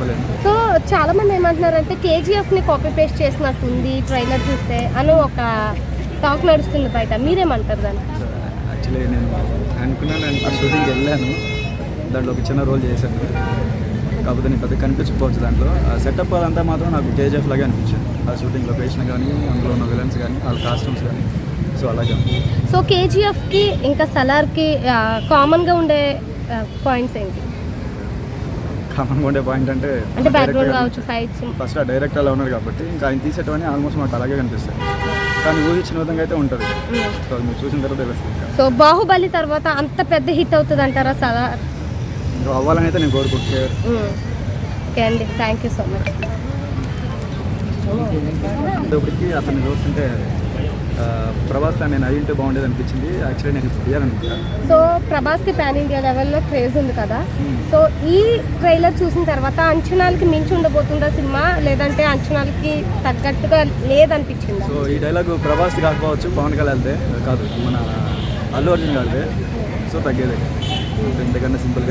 చెప్పలేను సో చాలా మంది ఏమంటున్నారంటే కేజీఎఫ్ని కాపీ పేస్ట్ చేసినట్టుంది ట్రైలర్ చూస్తే అని ఒక టాక్ నడుస్తుంది బయట. మీరేమంటారు దాన్ని? యాక్చువల్లీ నేను అనుకున్నాను నేను ఆ షూటింగ్కి వెళ్ళాను. దాంట్లో ఒక చిన్న రోల్ చేశాను. కాకపోతే నేను పెద్ద కనిపించకపోవచ్చు దాంట్లో. ఆ సెటప్ అదంతా మాత్రం నాకు కేజీఎఫ్ లాగే అనిపించింది. ఆ షూటింగ్ లొకేషన్ కానీ అందులో ఉన్న విలన్స్ కానీ వాళ్ళ కాస్ట్యూమ్స్ కానీ. సో అలాగే ఉంది. సో కేజీఎఫ్కి ఇంకా సలార్కి కామన్గా ఉండే పాయింట్స్ ఏంటి? కామన్గా ఉండే పాయింట్ అంటే అంటే బ్యాక్గ్రౌండ్ కావచ్చు ఫైట్స్ ఫస్ట్ ఆ డైరెక్టర్ అలా ఉన్నారు కాబట్టి ఇంకా ఆయన తీసేటవన్నీ ఆల్మోస్ట్ మాకు అలాగే కనిపిస్తాయి. కానీ ఊహించిన విధంగా అయితే ఉంటుంది. సో అది మీరు చూసిన తర్వాత తెలుస్తుంది. సో బాహుబలి తర్వాత అంత పెద్ద హిట్ అవుతుంది అంటారా ఇంకా అవ్వాలని అయితే నేను కోరుకుంటున్నాను ఓకే అండి. థ్యాంక్ యూ సో మచ్ ఇప్పటికి అతన్ని చూస్తుంటే ప్రభాస్ నేను అయ్యింటే బాగుండేది అనిపించింది. యాక్చువల్లీ నేను తీయాలనుకుంటా సో ప్రభాస్కి పాన్ ఇండియా లెవెల్లో క్రేజ్ ఉంది కదా. సో ఈ ట్రైలర్ చూసిన తర్వాత అంచనాలకి మించి ఉండబోతుందా సినిమా? లేదంటే అంచనాలకి తగ్గట్టుగా లేదనిపించిందా? సో ఈ డైలాగ్ ప్రభాస్ కాకపోవచ్చు పవన్ కళ్యాణ్దే కాదు మన అల్లు అర్జున్ గారిదే. సో తగ్గేదే. ఇంతకన్నా సింపుల్గా